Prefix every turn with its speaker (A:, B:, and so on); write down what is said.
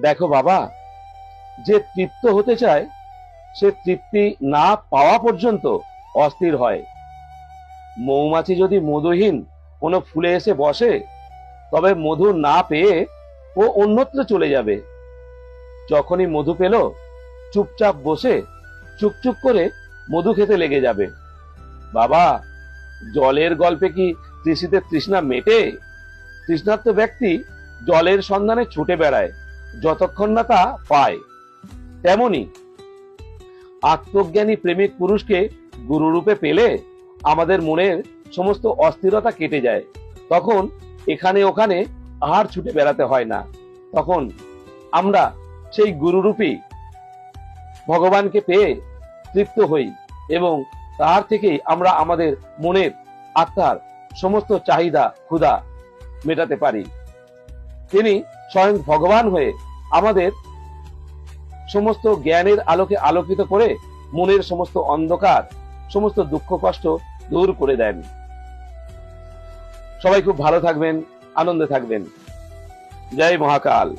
A: দেখো বাবা, যে তৃপ্ত হতে চায়, সে তৃপ্তি না পাওয়া পর্যন্ত অস্থির হয়। মৌমাছি যদি মধুহীন কোনো ফুলে এসে বসে, তবে মধু না পেয়ে ও অন্যত্র চলে যাবে। যখনই মধু পেল, চুপচাপ বসে চুপচুপ করে মধু খেতে লেগে যাবে। বাবা, জলের গল্পে কি তৃষিতে তৃষ্ণা মেটে? তৃষ্ণার্ত ব্যক্তি জলের সন্ধানে ছুটে বেড়ায়। যতক্ষণ না তা পায়, তেমনি আত্মজ্ঞানী প্রেমিক পুরুষকে গুরুরূপে পেলে আমাদের মনের সমস্ত অস্থিরতা কেটে যায়। তখন এখানে ওখানে আর ছুটে বেড়াতে হয় না। তখন আমরা সেই গুরুরূপী ভগবানকে পেয়ে তৃপ্ত হই এবং তার থেকেই আমরা আমাদের মনের আত্মার সমস্ত চাহিদা, ক্ষুধা মেটাতে পারি। তিনি স্বয়ং ভগবান হয়ে আমাদের সমস্ত জ্ঞানের আলোকে আলোকিত করে মনের সমস্ত অন্ধকার, সমস্ত দুঃখ, কষ্ট দূর করে দেন। সবাই খুব ভালো থাকবেন, আনন্দে থাকবেন। জয় মহাকাল।